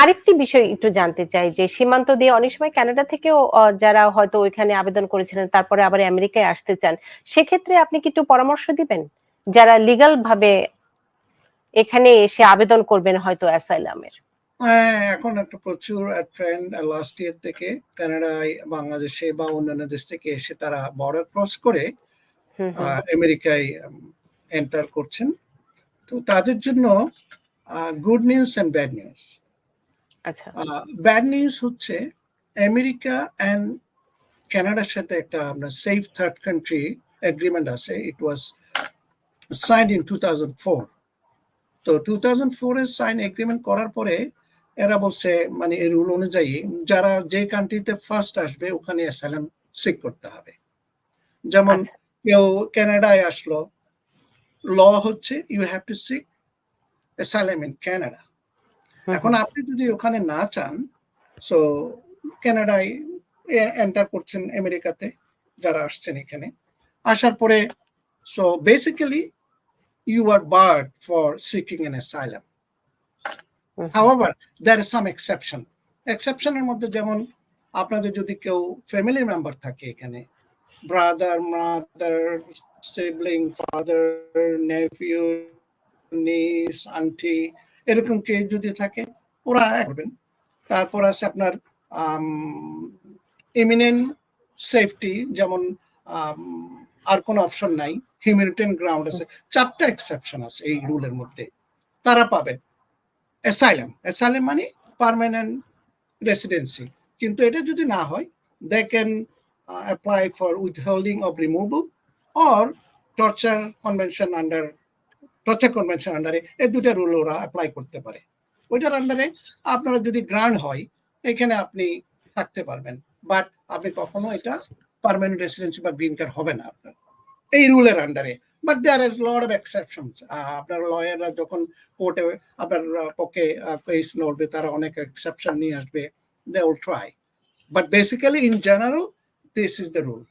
আরেকটি বিষয় একটু জানতে চাই যে সীমান্ত দিয়ে অনেক সময় কানাডা থেকেও যারা হয়তো ওইখানে আবেদন করেছিলেন তারপরে আবার আমেরিকায় আসতে চান সেক্ষেত্রে আপনি কি একটু পরামর্শ দিবেন? যারা লিগাল ভাবে এখানে এসে আবেদন করবেন হয়তো অ্যাসাইলামের। হ্যাঁ এখন একটা প্রচুর ট্রেন্ড লাস্ট ইয়ার থেকে কানাডায় বাংলাদেশে বা অন্যান্য দেশ থেকে এসে তারা বর্ডার ক্রস করে আমেরিকায় এন্টার করছেন। তো তাদের জন্য good news and bad news bad news হচ্ছে আমেরিকা অ্যান্ড কানাডার সাথে একটা আমরা সেফ থার্ড কান্ট্রি এগ্রিমেন্ট আছে it was sign in two thousand four তো টু থাউজেন্ড ফোরে সাইন এগ্রিমেন্ট করার পরে এরা বলছে মানে এই রুল অনুযায়ী যারা যে কান্ট্রিতে ফার্স্ট আসবে ওখানে অ্যাসাইলাম সিক করতে হবে। যেমন আচ্ছা। কেউ কানাডায় আসলো ল হচ্ছে you have to seek asylum in hmm এখন আপনি যদি ওখানে না চান সো কানাডায় এন্টার করছেন আমেরিকাতে যারা আসছেন এখানে। আসার পরে so basically you are barred for seeking an asylum. However there is some exception এক্সেপশনের মধ্যে যেমন আপনাদের যদি কেউ ফ্যামিলি মেম্বার থাকে এখানে brother mother sibling father nephew niece auntie এরকম কেউ যদি থাকে, ওরা করবেন তারপর আছে আপনার ইমিনেন্ট সেফটি যেমন আর কোনো অপশন নাই। হিউম্যানিটেন গ্রাউন্ড আছে। চারটা এক্সেপশন আছে এই রুলের মধ্যে। তারা পাবেন। অ্যাসাইলাম অ্যাসাইলাম মানে পার্মানেন্ট রেসিডেন্সি কিন্তু এটা যদি না হয় they can apply for withholding of removal or torture convention under torture convention আন্ডারে এই দুটা রুল ওরা অ্যাপ্লাই করতে পারে। ওইটার আন্ডারে আপনারা যদি গ্রান্ট হয়, এখানে আপনি থাকতে পারবেন। বাট আপনি কখনো এটা পার্মানেন্ট রেসিডেন্সি বা গ্রিন কার্ড হবে না আপনার। এই রুলের আন্ডারে but there is lot of exceptions আপনার লয়াররা যখন কোর্টে আপনার পক্ষে কেস লড়বে, তারা অনেক এক্সেপশন নিয়ে আসবে। They will try but basically in general this is the rule